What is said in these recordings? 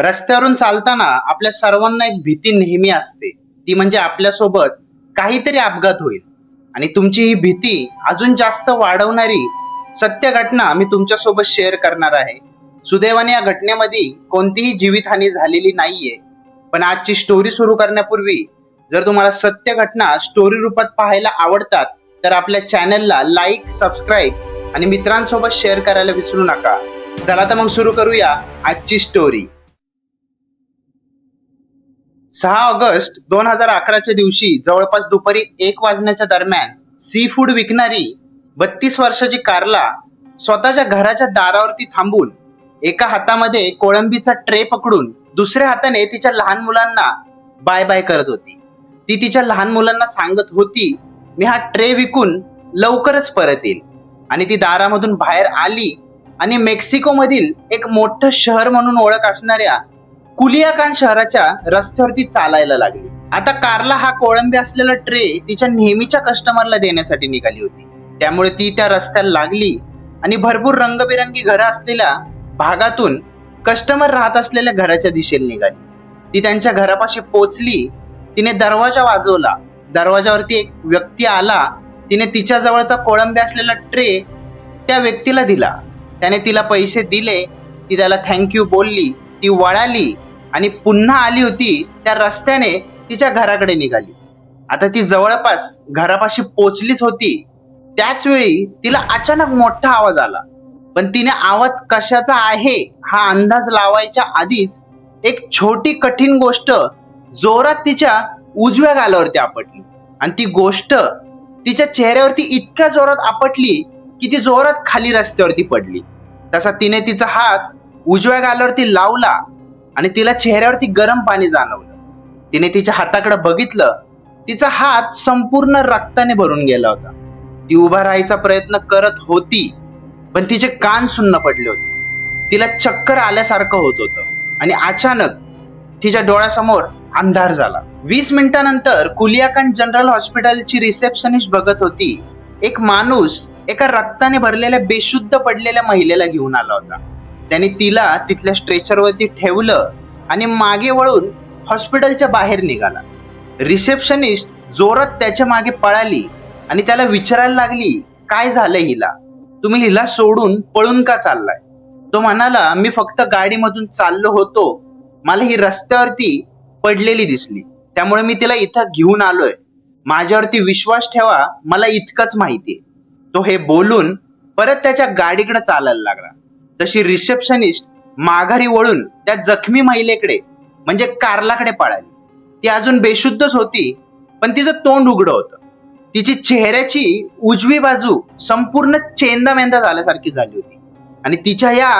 रस्त्यावरून चालताना आपल्या सर्वांना एक भीती नेहमी असते. ती म्हणजे आपल्यासोबत काहीतरी अपघात होईल. आणि तुमची ही भीती अजून जास्त वाढवणारी सत्य घटना मी तुमच्यासोबत शेअर करणार आहे. सुदैवाने या घटनेमध्ये कोणतीही जीवितहानी झालेली नाहीये. पण आजची स्टोरी सुरू करण्यापूर्वी जर तुम्हाला सत्य घटना स्टोरी रूपात पाहायला आवडतात तर आपल्या चॅनलला लाईक सबस्क्राईब आणि मित्रांसोबत शेअर करायला विसरू नका. चला तर मग सुरू करूया आजची स्टोरी सहा ऑगस्ट दोन हजार अकराच्या दिवशी जवळपास दुपारी एक वाजण्याच्या दरम्यान सी फूड विकणारी बत्तीस वर्षाची कारला स्वतःच्या घराच्या दारावरती थांबून एका हातामध्ये कोळंबीचा ट्रे पकडून दुसऱ्या हाताने तिच्या लहान मुलांना बाय बाय करत होती. ती तिच्या लहान मुलांना सांगत होती मी हा ट्रे विकून लवकरच परत येईल. आणि ती दारामधून बाहेर आली आणि मेक्सिको मधील एक मोठं शहर म्हणून ओळख असणाऱ्या कुलियाकान शहराच्या रस्त्यावरती चालायला लागली. आता कारला हा कोळंबी असलेला ट्रे तिच्या नेहमीच्या कस्टमरला देण्यासाठी निघाली होती. त्यामुळे ती त्या रस्त्याला लागली आणि भरपूर रंगबिरंगी घरं असलेल्या भागातून कस्टमर राहत असलेल्या घराच्या दिशेने निघाली. ती त्यांच्या घरापाशी पोचली तिने दरवाजा वाजवला. दरवाजावरती एक व्यक्ती आला. तिने तिच्या जवळचा कोळंबी असलेला ट्रे त्या व्यक्तीला दिला. त्याने तिला पैसे दिले ती त्याला थँक्यू बोलली ती वळाली. आणि पुन्हा आली होती त्या रस्त्याने तिच्या घराकडे निघाली. आता ती जवळपास घरापाशी पोचलीच होती. त्याच वेळी तिला अचानक मोठा आवाज आला. पण तिने आवाज कशाचा आहे हा अंदाज लावायच्या आधीच एक छोटी कठीण गोष्ट जोरात तिच्या उजव्या गालावरती आपटली. आणि ती गोष्ट तिच्या चेहऱ्यावरती इतक्या जोरात आपटली की ती जोरात खाली रस्त्यावरती पडली. तसा तिने तिचा हात उजव्या गालावरती लावला आणि तिला चेहऱ्यावरती गरम पाणी जाणवलं. तिने तिच्या हाताकडे बघितलं तिचा हात संपूर्ण रक्ताने भरून गेला होता. ती उभा राहायचा प्रयत्न करत होती पण तिचे कान सुन्न पडले होते. तिला चक्कर आल्यासारखं होत होतं आणि अचानक तिच्या डोळ्यासमोर अंधार झाला. वीस मिनिटानंतर कुलियाकान जनरल हॉस्पिटलची रिसेप्शनिस्ट बघत होती. एक माणूस एका रक्ताने भरलेल्या बेशुद्ध पडलेल्या महिलेला घेऊन आला होता. त्याने तिला तिथल्या स्ट्रेचरवरती ठेवलं आणि मागे वळून हॉस्पिटलच्या बाहेर निघाला. रिसेप्शनिस्ट जोरात त्याच्यामागे पळाली आणि त्याला विचारायला लागली काय झालं हिला? तुम्ही हिला सोडून पळून का चाललाय? तो म्हणाला मी फक्त गाडीमधून चाललो होतो. मला ही रस्त्यावरती पडलेली दिसली. त्यामुळे मी तिला इथं घेऊन आलोय. माझ्यावरती विश्वास ठेवा मला इतकंच माहितीये. तो हे बोलून परत त्याच्या गाडीकडे चालायला लागला. तशी रिसेप्शनिस्ट माघारी वळून त्या जखमी महिलेकडे म्हणजे कारलाकडे पळाली. ती अजून बेशुद्धच होती पण तिचं तोंड उघडं होतं. तिची चेहऱ्याची उजवी बाजू संपूर्ण चेंदा मेंदा झाल्यासारखी झाली होती. आणि तिच्या या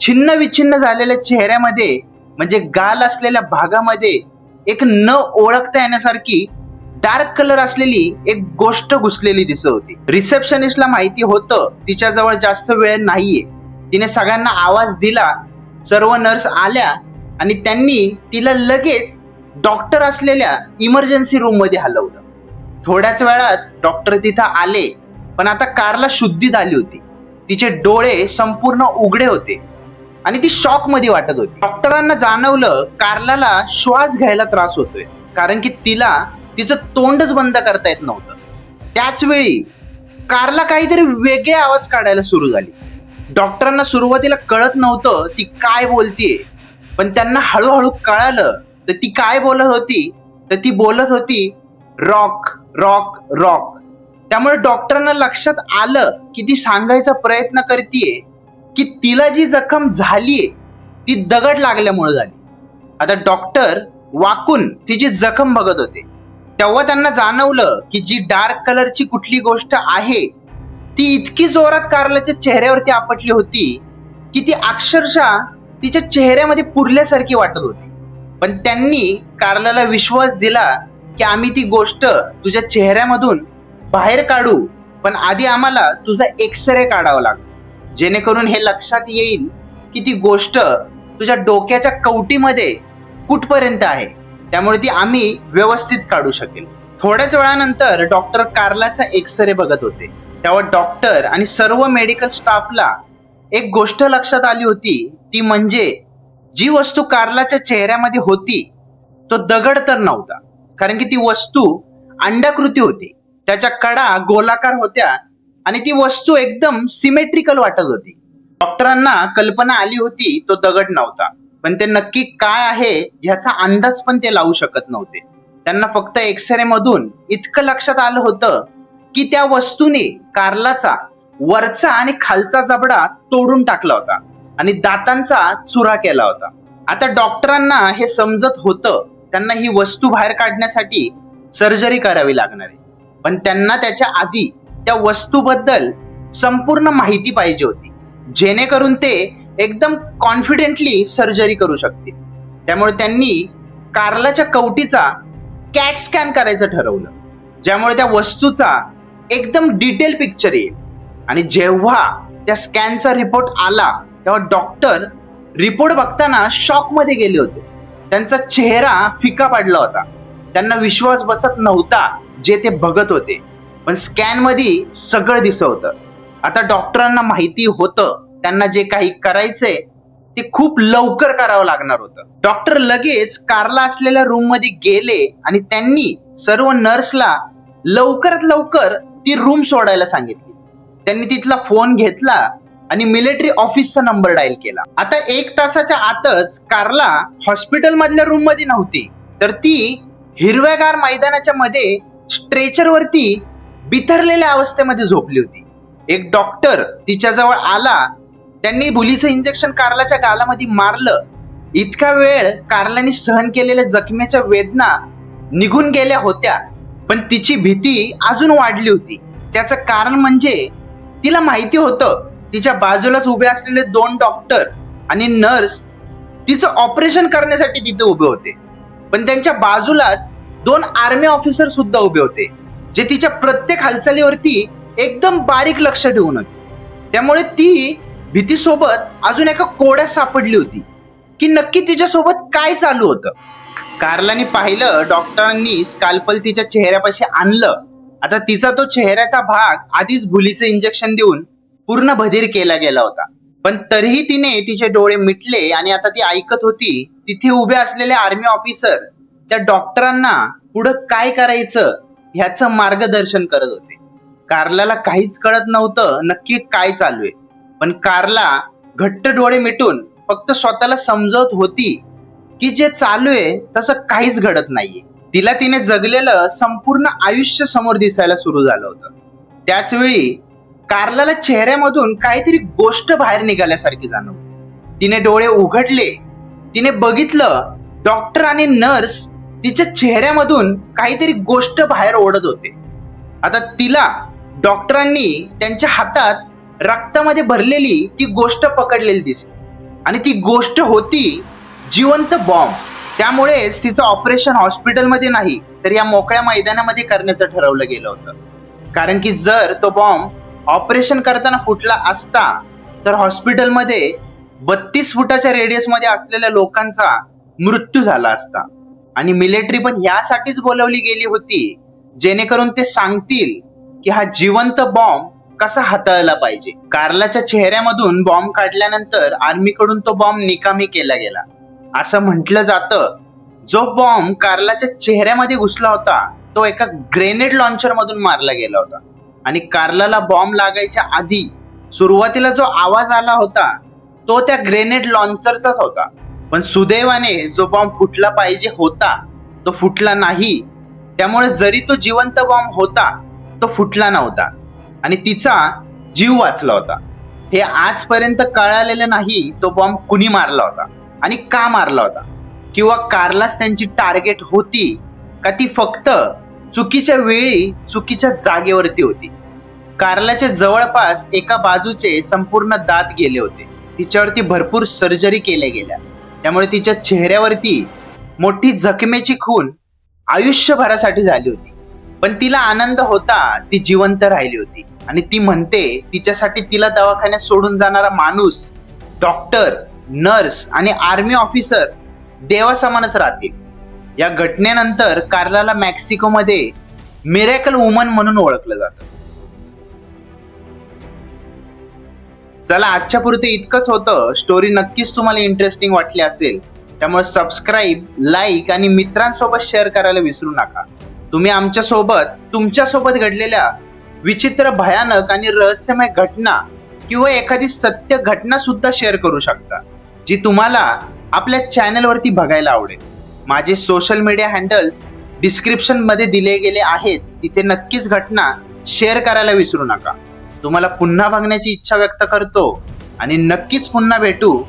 छिन्न विछिन्न झालेल्या चेहऱ्यामध्ये म्हणजे गाल असलेल्या भागामध्ये एक न ओळखता येण्यासारखी डार्क कलर असलेली एक गोष्ट घुसलेली दिसत होती. रिसेप्शनिस्टला माहिती होतं तिच्याजवळ जास्त वेळ नाहीये. तिने सगळ्यांना आवाज दिला. सर्व नर्स आल्या आणि त्यांनी तिला लगेच डॉक्टर असलेल्या इमर्जन्सी रूममध्ये हलवलं. थोड्याच वेळात डॉक्टर तिथं आले पण आता कारला शुद्धी झाली होती. तिचे डोळे संपूर्ण उघडे होते आणि ती शॉकमध्ये वाटत होती. डॉक्टरांना जाणवलं कारलाला श्वास घ्यायला त्रास होतोय कारण की तिला तिचं तोंडच बंद करता येत नव्हतं. त्याच वेळी कारला काहीतरी वेगळे आवाज काढायला सुरू झाली. डॉक्टरांना सुरुवातीला कळत नव्हतं ती काय बोलतीये. पण त्यांना हळूहळू कळालं तर ती काय बोलत होती? तर ती बोलत होती रॉक रॉक रॉक. त्यामुळे डॉक्टरांना लक्षात आलं की ती सांगायचा प्रयत्न करतीये की तिला जी जखम झालीये ती दगड लागल्यामुळे झाली. आता डॉक्टर वाकून तिची जखम बघत होते. तेव्हा त्यांना जाणवलं की जी डार्क कलरची कुठली गोष्ट आहे ती इतकी जोरात कार्लाच्या चेहऱ्यावरती आपटली होती की ती अक्षरशः तिच्या चेहऱ्यामध्ये पुरल्यासारखी वाटत होती. पण त्यांनी कार्लाला विश्वास दिला की आम्ही ती गोष्ट तुझ्या चेहऱ्यामधून बाहेर काढू पण आधी आम्हाला तुझा एक्सरे काढावा लागतो. जेणेकरून हे लक्षात येईल की ती गोष्ट तुझ्या डोक्याच्या कवटीमध्ये कुठपर्यंत आहे. त्यामुळे ती आम्ही व्यवस्थित काढू शकेल. थोड्याच वेळानंतर डॉक्टर कार्लाचा एक्सरे बघत होते. त्यावर डॉक्टर आणि सर्व मेडिकल स्टाफला एक गोष्ट लक्षात आली होती. ती म्हणजे जी वस्तू कार्लाच्या चेहऱ्यामध्ये होती तो दगड तर नव्हता. कारण की ती वस्तू अंडाकृती होती. त्याच्या कडा गोलाकार होत्या आणि ती वस्तू एकदम सिमेट्रिकल वाटत होती. डॉक्टरांना कल्पना आली होती तो दगड नव्हता. पण ते नक्की काय आहे ह्याचा अंदाज पण ते लावू शकत नव्हते. त्यांना फक्त एक्सरे मधून इतकं लक्षात आलं होतं की त्या वस्तूने कार्लाचा वरचा आणि खालचा जबडा तोडून टाकला होता आणि दातांचा चुरा केला होता. आता डॉक्टरांना हे समजत होतं त्यांना ही वस्तू बाहेर काढण्यासाठी सर्जरी करावी लागणार आहे. पण त्यांना त्याच्या आधी त्या वस्तूबद्दल संपूर्ण माहिती पाहिजे होती जेणेकरून ते एकदम कॉन्फिडेंटली सर्जरी करू शकतील. त्यामुळे त्यांनी कार्लाच्या कवटीचा कॅट स्कॅन करायचं ठरवलं ज्यामुळे त्या वस्तूचा एकदम डिटेल पिक्चर येईल. आणि जेव्हा त्या स्कॅनचा रिपोर्ट आला तेव्हा डॉक्टर रिपोर्ट बघताना शॉकमध्ये गेले होते. त्यांचा चेहरा फिका पडला होता. त्यांना विश्वास बसत नव्हता जे ते बघत होते. पण स्कॅनमध्ये सगळं दिसत होतं. आता डॉक्टरांना माहिती होतं त्यांना जे काही करायचंय ते खूप लवकर करावं लागणार होतं. डॉक्टर लगेच कारला असलेल्या रूममध्ये गेले आणि त्यांनी सर्व नर्सला लवकरात लवकर ती रूम सोडायला सांगितली. त्यांनी तिथला फोन घेतला आणि मिलिटरी ऑफिसचा नंबर डायल केला. आता एक तासाच्या आतच कारला हॉस्पिटल मधल्या रूममध्ये नव्हती. तर ती हिरव्यागार मैदानाच्या मध्ये स्ट्रेचर वरती बिथरलेल्या अवस्थेमध्ये झोपली होती. एक डॉक्टर तिच्याजवळ आला. त्यांनी भुलीचं इंजेक्शन कारलाच्या गालामध्ये मारलं. इतका वेळ कारलाने सहन केलेल्या जखमेच्या वेदना निघून गेल्या होत्या. पण तिची भीती अजून वाढली होती. त्याचं कारण म्हणजे तिला माहिती होतं तिच्या बाजूलाच उभे असलेले दोन डॉक्टर आणि नर्स तिचं ऑपरेशन करण्यासाठी तिथे उभे होते. पण त्यांच्या बाजूलाच दोन आर्मी ऑफिसर सुद्धा उभे होते जे तिच्या प्रत्येक हालचालीवरती एकदम बारीक लक्ष ठेवून होते. त्यामुळे ती भीतीसोबत अजून एका कोड्या सापडली होती की नक्की तिच्यासोबत काय चालू होतं. कार्लाने पाहिलं डॉक्टरांनी स्काल्पल तिच्या चेहऱ्यापाशी आणलं. आता तिचा तो चेहऱ्याचा भाग आधीच भुलीचं इंजेक्शन देऊन पूर्ण बधीर केला गेला होता. पण तरीही तिने तिचे डोळे मिटले आणि आता ती ऐकत होती तिथे उभे असलेले आर्मी ऑफिसर त्या डॉक्टरांना पुढं काय करायचं ह्याचं मार्गदर्शन करत होते. कार्लाला काहीच कळत नव्हतं नक्की काय चालू आहे. पण कार्ला घट्ट डोळे मिटून फक्त स्वतःला समजत होती की जे चालू आहे तसं काहीच घडत नाहीये. तिला तिने जगलेलं संपूर्ण आयुष्य समोर दिसायला सुरू झालं होतं. त्याच वेळी कार्लाला चेहऱ्यामधून काहीतरी गोष्ट बाहेर निघाल्यासारखी जाणवली. तिने डोळे उघडले. तिने बघितलं डॉक्टर आणि नर्स तिच्या चेहऱ्यामधून काहीतरी गोष्ट बाहेर ओढत होते. आता तिला डॉक्टरांनी त्यांच्या हातात रक्तामध्ये भरलेली ती गोष्ट पकडलेली दिसली. आणि ती गोष्ट होती जिवंत बॉम्ब. त्यामुळेच तिचं ऑपरेशन हॉस्पिटलमध्ये नाही तर या मोकळ्या मैदानामध्ये करण्याचं ठरवलं गेलं होतं. कारण की जर तो बॉम्ब ऑपरेशन करताना फुटला असता तर हॉस्पिटलमध्ये बत्तीस फुटाच्या रेडियसमध्ये असलेल्या लोकांचा मृत्यू झाला असता. आणि मिलिटरी पण यासाठीच बोलवली गेली होती जेणेकरून ते सांगतील की हा जिवंत बॉम्ब कसा हाताळला पाहिजे. कार्लाच्या चेहऱ्यामधून बॉम्ब काढल्यानंतर आर्मीकडून तो बॉम्ब निकामी केला गेला. असं म्हटलं जातं. जो बॉम्ब कार्लाच्या चेहऱ्यामध्ये घुसला होता तो एका ग्रेनेड लॉन्चर मधून मारला गेला होता. आणि कार्लाला बॉम्ब लागायच्या आधी सुरुवातीला जो आवाज आला होता तो त्या ग्रेनेड लॉन्चरचाच होता. पण सुदैवाने जो बॉम्ब फुटला पाहिजे होता तो फुटला नाही. त्यामुळे जरी तो जिवंत बॉम्ब होता तो फुटला नव्हता. आणि तिचा जीव वाचला होता. हे आजपर्यंत कळालेलं नाही तो बॉम्ब कुणी मारला होता. आणि का मारला होता? किंवा कारलाच त्यांची टार्गेट होती का ती फक्त चुकीच्या वेळी चुकीच्या जागेवरती होती? कारलाच्या जवळपास एका बाजूचे संपूर्ण दात गेले होते. तिच्यावरती भरपूर सर्जरी केल्या गेल्या. त्यामुळे तिच्या चेहऱ्यावरती मोठी जखमेची खून आयुष्यभरासाठी झाली होती. पण तिला आनंद होता ती जिवंत राहिली होती. आणि ती म्हणते तिच्यासाठी तिला दवाखान्यात सोडून जाणारा माणूस डॉक्टर नर्स आणि आर्मी ऑफिसर देवासमानच राहतील. या घटनेनंतर कार्लाला मेक्सिकोमध्ये मिरॅकल वुमन म्हणून ओळखलं जातं. चला आजच्या पुरते इतकंच होतं. स्टोरी नक्कीच तुम्हाला इंटरेस्टिंग वाटली असेल. त्यामुळे सबस्क्राईब लाईक आणि मित्रांसोबत शेअर करायला विसरू नका. तुम्ही आमच्यासोबत तुमच्यासोबत घडलेल्या विचित्र भयानक आणि रहस्यमय घटना किंवा एखादी सत्य घटना सुद्धा शेअर करू शकता. जी तुम्हाला आपल्या चॅनलवरती बघायला आवडेल. माझे सोशल मीडिया हँडल्स डिस्क्रिप्शनमध्ये दिले गेले आहेत. तिथे नक्कीच घटना शेअर करायला विसरू नका. तुम्हाला पुन्हा बघण्याची इच्छा व्यक्त करतो. आणि नक्कीच पुन्हा भेटू.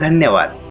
धन्यवाद.